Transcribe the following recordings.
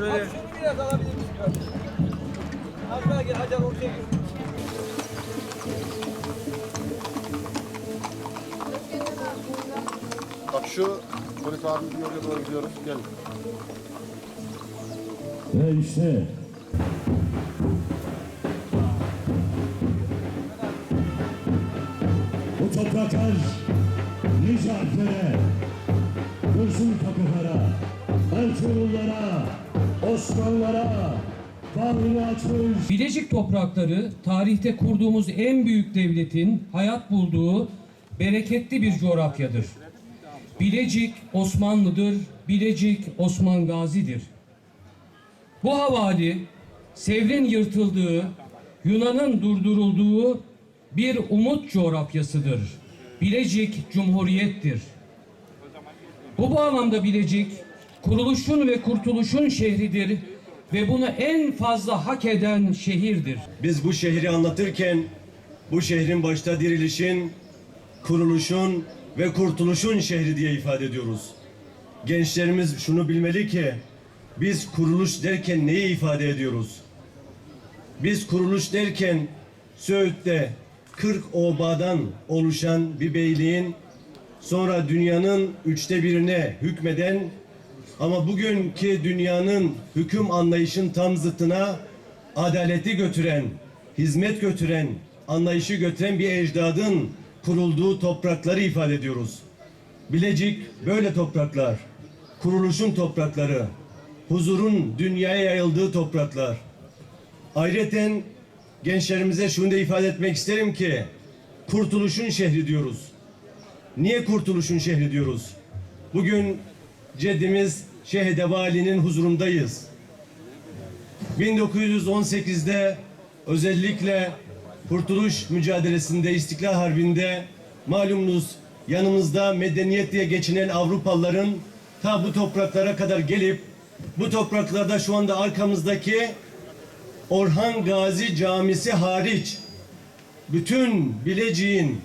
biraz alabilir misin? Az daha gel, hadi ortaya gir. Bak şu polis abimiz yoluna doğru gidiyoruz. Gel. Ve işte bu topraklar nice harflere, Dursun Takılara, Ertuğrullara, Osmanlılara bağrını açmış Bilecik toprakları tarihte kurduğumuz en büyük devletin hayat bulduğu bereketli bir coğrafyadır. Bilecik Osmanlı'dır, Bilecik Osman Gazi'dir. Bu havali Sevr'in yırtıldığı, Yunan'ın durdurulduğu bir umut coğrafyasıdır. Bilecik Cumhuriyettir. Bu bağlamda Bilecik kuruluşun ve kurtuluşun şehridir ve bunu en fazla hak eden şehirdir. Biz bu şehri anlatırken bu şehrin başta dirilişin, kuruluşun ve kurtuluşun şehri diye ifade ediyoruz. Gençlerimiz şunu bilmeli ki biz kuruluş derken neyi ifade ediyoruz? Biz kuruluş derken Söğüt'te 40 obadan oluşan bir beyliğin sonra dünyanın üçte birine hükmeden ama bugünkü dünyanın hüküm anlayışın tam zıttına adaleti götüren, hizmet götüren, anlayışı götüren bir ecdadın kurulduğu toprakları ifade ediyoruz. Bilecik böyle topraklar, kuruluşun toprakları, huzurun dünyaya yayıldığı topraklar. Ayrıca gençlerimize şunu da ifade etmek isterim ki kurtuluşun şehri diyoruz. Niye kurtuluşun şehri diyoruz? Bugün ceddimiz Şehide Vali'nin huzurundayız. 1918'de özellikle kurtuluş mücadelesinde, İstiklal Harbi'nde malumunuz yanımızda medeniyet diye geçinen Avrupalıların ta bu topraklara kadar gelip bu topraklarda şu anda arkamızdaki Orhan Gazi Camisi hariç bütün Bilecik'in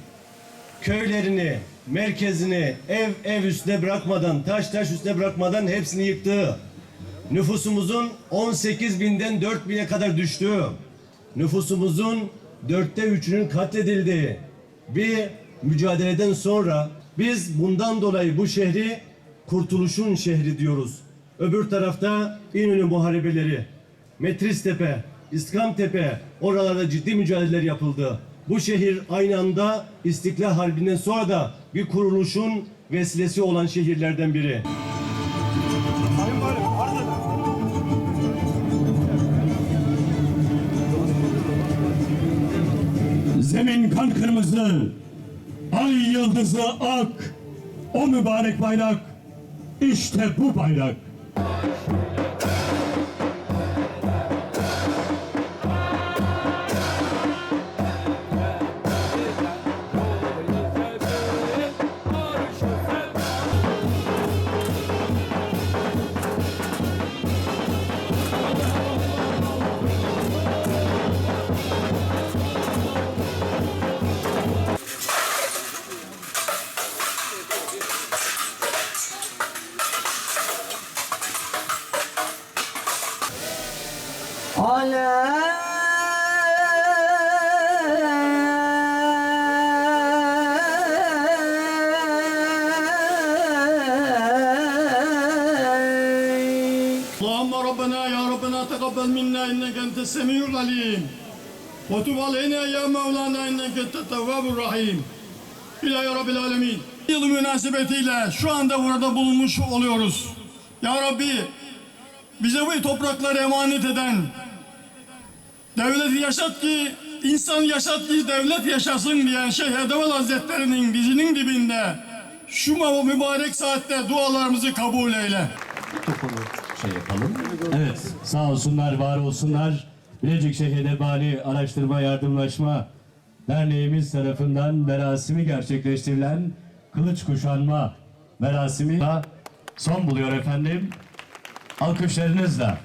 köylerini, merkezini ev ev üstüne bırakmadan, taş taş üstüne bırakmadan hepsini yıktı. Nüfusumuzun 18 binden 4 bine kadar düştüğü, nüfusumuzun dörtte üçünün katledildiği bir mücadeleden sonra biz bundan dolayı bu şehri kurtuluşun şehri diyoruz. Öbür tarafta İnönü muharebeleri, Metristepe, İskamtepe oralarda ciddi mücadeleler yapıldı. Bu şehir aynı anda İstiklal Harbi'nden sonra da bir kuruluşun vesilesi olan şehirlerden biri. Zemin kan kırmızı, ay yıldızı ak. O mübarek bayrak, işte bu bayrak. اللهم ربنا يا ربنا تقبل منا انك انت السميع العليم وتب علينا يا مولانا انك انت التواب الرحيم İlahi Rabbil Alemin. Yılı münasebetiyle şu anda burada bulunmuş oluyoruz. Ya Rabbi bize bu toprakları emanet eden devleti yaşat ki insan yaşat ki devlet yaşasın diyen Şeyh Edeval Hazretleri'nin dizinin dibinde şu mübarek saatte dualarımızı kabul eyle. şey yapalım. Evet, sağ olsunlar, var olsunlar. Bilecik Şehir Nebali Araştırma Yardımlaşma Derneğimiz tarafından merasimi gerçekleştirilen kılıç kuşanma merasimi son buluyor efendim. Alkışlarınızla